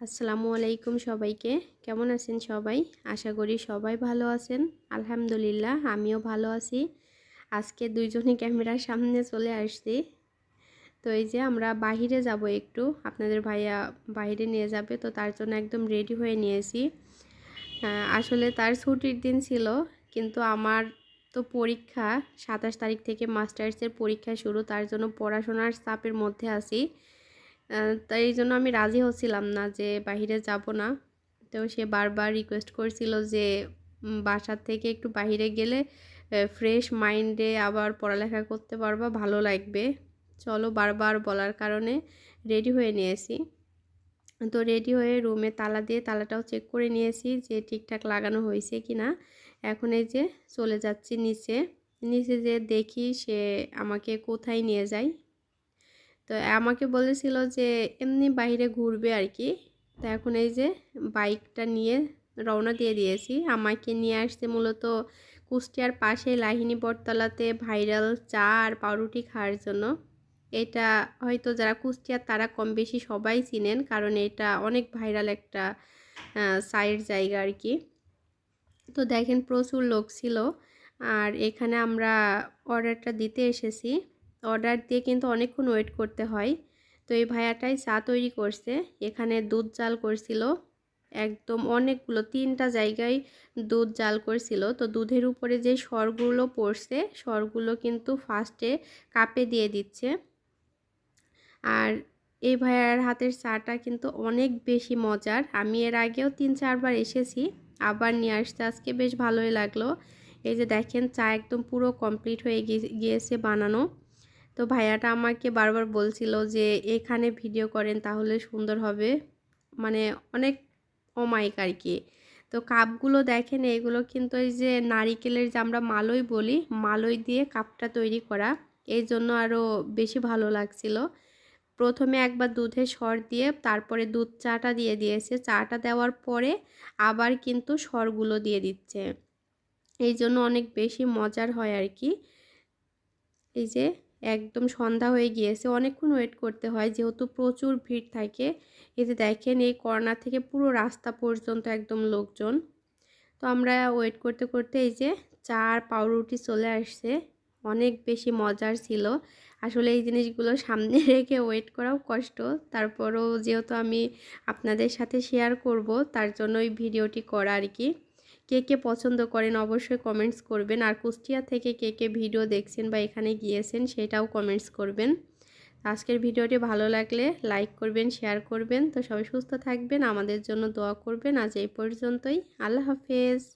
আসসালামু আলাইকুম সবাইকে। কেমন আছেন সবাই? আশা করি সবাই ভালো আছেন। আলহামদুলিল্লাহ, আমিও ভালো আছি। আজকে দুইজনে ক্যামেরার সামনে চলে আসছি। তো এই যে আমরা বাহিরে যাব একটু। আপনাদের ভাইয়া বাইরে নিয়ে যাবে, তো তার জন্য একদম রেডি হয়ে নিয়েছি। আসলে তার ছুটির দিন ছিল, কিন্তু আমার তো পরীক্ষা, সাতাশ তারিখ থেকে মাস্টার্সের পরীক্ষা শুরু, তার জন্য পড়াশোনার চাপের মধ্যে আছি। তাই এই জন্য আমি রাজি হচ্ছিলাম না যে বাহিরে যাব না। তো সে বারবার রিকোয়েস্ট করছিল যে বাসার থেকে একটু বাহিরে গেলে ফ্রেশ মাইন্ডে আবার পড়ালেখা করতে পারবা, ভালো লাগবে। চলো বারবার বলার কারণে রেডি হয়ে নিয়েছি। তো রেডি হয়ে রুমে তালা দিয়ে তালাটাও চেক করে নিয়েছি যে ঠিকঠাক লাগানো হয়েছে কি না এখন এই যে চলে যাচ্ছি নিচে। নিচে যে দেখি সে আমাকে কোথায় নিয়ে যায়। তো আমাকে বলেছিল যে, এমনি বাইরে ঘুরবে আর কি তো এখন এই যে বাইকটা নিয়ে রওনা দিয়ে দিয়েছি। আমাকে নিয়ে আসতে মূলত কুষ্টিয়ার পাশে লাহিনী বটতলাতে ভাইরাল চা আর পাউরুটি খাওয়ার জন্য। এটা হয়তো যারা কুষ্টিয়ার তারা কম বেশি সবাই চিনেন, কারণ এটা অনেক ভাইরাল একটা সাইড জায়গা আর কি তো দেখেন প্রচুর লোক ছিল। আর এখানে আমরা অর্ডারটা দিতে এসেছি। অর্ডার দিয়ে কিন্তু অনেকক্ষণ ওয়েট করতে হয়। তো এই ভাইয়াটাই চা তৈরি করছে। এখানে দুধ জাল করছিল। একদম অনেকগুলো, তিনটা জায়গায় দুধ জাল করছিল। তো দুধের উপরে যে সরগুলো পড়ছে, সরগুলো কিন্তু ফার্স্টে কাপে দিয়ে দিচ্ছে। আর এই ভাইয়ার হাতের চাটা কিন্তু অনেক বেশি মজার। আমি এর আগেও তিন, চারবার এসেছি। আবার নিয়ে আসতে। আজকে বেশ ভালোই লাগল। এই যে দেখেন, চা একদম পুরো কমপ্লিট হয়ে গিয়েছে বানানো। তো ভাইয়াটা আমাকে বারবার বলছিল যে, এখানে ভিডিও করেন তাহলে সুন্দর হবে। মানে অনেক অমায়িক আর কি তো কাপগুলো দেখেন, এগুলো কিন্তু এই যে নারিকেলের যে আমরা মালই বলি, মালই দিয়ে কাপটা তৈরি করা। এই জন্য আরও বেশি ভালো লাগছিল। প্রথমে একবার দুধের সর দিয়ে, তারপরে দুধ চাটা দিয়ে দিয়েছে। চাটা দেওয়ার পরে আবার কিন্তু সরগুলো দিয়ে দিচ্ছে। এই জন্য অনেক বেশি মজার হয় আর কি এই যে একদম সন্ধ্যা হয়ে গিয়েছে। অনেকক্ষণ ওয়েট করতে হয়, যেহেতু প্রচুর ভিড় থাকে। এতে দেখেন, এই কর্নার থেকে পুরো রাস্তা পর্যন্ত একদম লোকজন। তো আমরা ওয়েট করতে করতে এই যে চার পাউরুটি চলে আসছে। অনেক বেশি মজার ছিল। আসলে এই জিনিসগুলো সামনে রেখে ওয়েট করাও কষ্ট। তারপরও যেহেতু আমি আপনাদের সাথে শেয়ার করব, তার জন্য ওই ভিডিওটি করা আর কি। কে কে পছন্দ করেন অবশ্যই কমেন্টস করবেন। আর কুষ্টিয়া থেকে কে কে ভিডিও দেখছেন বা এখানে গিয়েছেন সেটাও কমেন্টস করবেন। আজকের ভিডিওটি ভালো লাগলে লাইক করবেন শেয়ার করবেন। তো সবাই সুস্থ থাকবেন, আমাদের জন্য দোয়া করবেন। আজ এই পর্যন্তই। আল্লাহ হাফেজ।